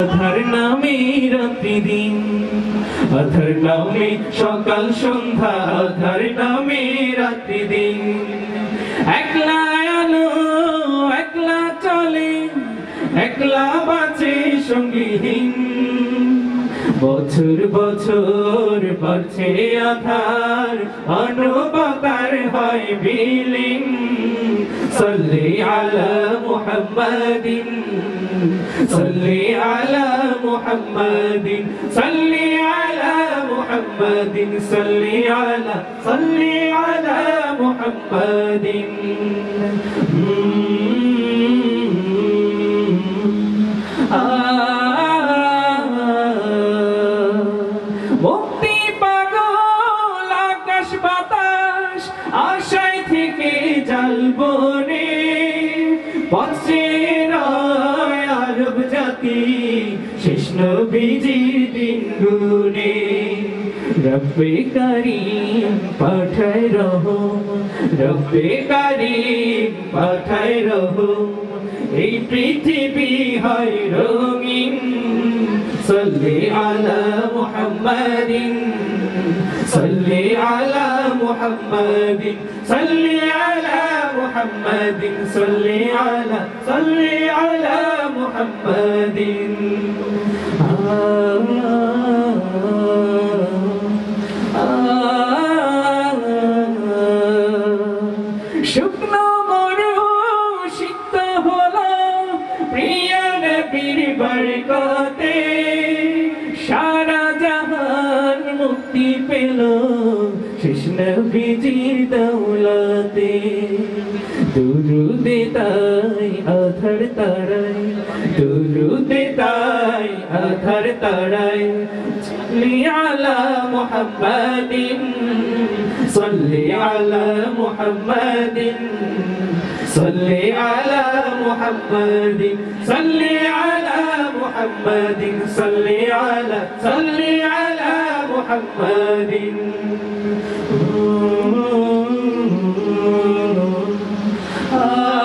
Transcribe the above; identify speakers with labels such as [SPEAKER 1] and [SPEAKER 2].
[SPEAKER 1] আধার নামে রাত্রি দিন আধার নামে সকাল, সন্ধ্যা, আধার নামে রাত্রি দিন একলা আলো, একলা চলে, একলা বাঁচে সঙ্গীহীন। বছর বছর বাড়ছে আধার অনুপকার হয় বিলীন। صلي على محمد. صلي على محمد. صلي على محمد. صلي على صلي على محمد. آه. বনে আরব জাতি, শেষ নবীজির দিন গুনে রব্বে করিম পাঠায় রহো, রব্বে করিম পাঠায় রহো। এই পৃথিবী হয় রঙিন, সল্লি আলা মুহাম্মাদিন, সল্লি আলা মুহাম্মাদিন, সল্লি আলা محمد صلي على صلي على محمد শুকনো মরু সিক্ত হলো প্রিয় নবীর বরকতে শান্তি পেল। কৃষ্ণ বিজির দৌলতে। দুরুদে তাই আধার তারাই দুরুদে তাই আধার তারাই আলা মোহাম্মদিন। সল্লি আলা মোহাম্মদিন। সল্লি আলা মোহাম্মদিন। সল্লি আলা মোহাম্মদিন। সল্লি আলা সল্লি আলা محمد. آه.